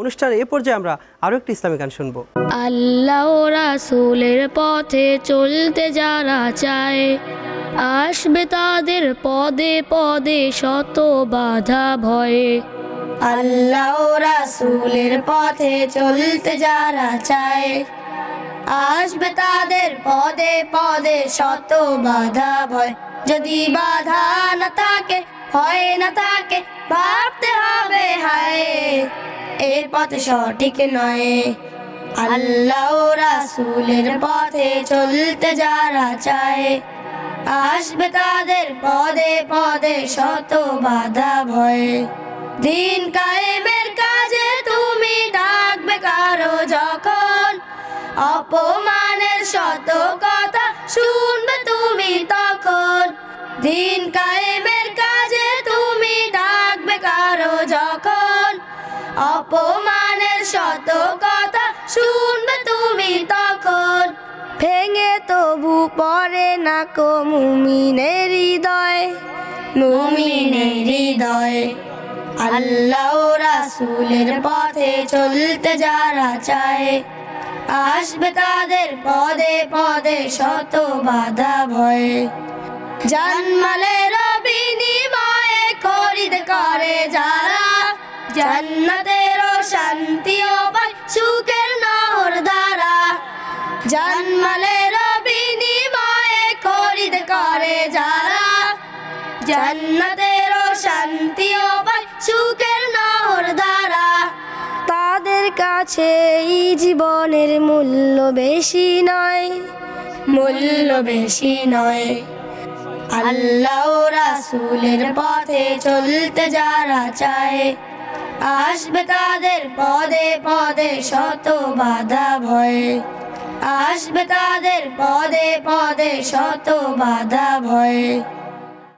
অনুষ্ঠানের এ পর্যায়ে আমরা আরও একটি ইসলামিক গান শুনব। আল্লাহ রাসূলের পথে চলতে যারা চায়, আসবে তাদের পদে পদে শত বাধা ভয়ে। আল্লাহ রাসূলের পথে চলতে যারা চায়, আসবে তাদের পদে পদে শত বাধা ভয়। যদি বাধা না থাকে, ভয় না থাকে, ভাবতে হবে হায় এর পথ সঠিক নয়। আল্লাহ রাসূলের পথে চলতে যারা চায়, আসবে তাদের পদে পদে শত বাধা ভয়। দিন কায়েমের কাজে তুমি ডাকবে কারও যখন, অপমানের শত কথা শুনবে তুমি তখন। দিন কায়েমের অপমানের শত কথা শুনবে তুমি তখন। ভেঙে তবু পরে না কো মুমিনের হৃদয়। মুমিনের হৃদয়। আল্লাহ রাসূলের পথে চলতে যারা চায়, আসবে তাদের পদে পদে শত বাধা ভয়ে। জন্মালের বিনিময়ে জান্নাতের শান্তিও পায় সুখের নহর দ্বারা। জন্মালের বিনিময়ে খরিদ করে যারা। জান্নাতের শান্তিও পায় সুখের নহর দ্বারা। তাদের কাছে এই জীবনের মূল্য বেশি নয়, মূল্য বেশি নয়। আল্লাহ রাসূলের পথে চলতে যারা চায় আসবে তাদের পদে পদে শত বাধা ভয়ে। আসবে তাদের পদে পদে শত বাধা ভয়ে।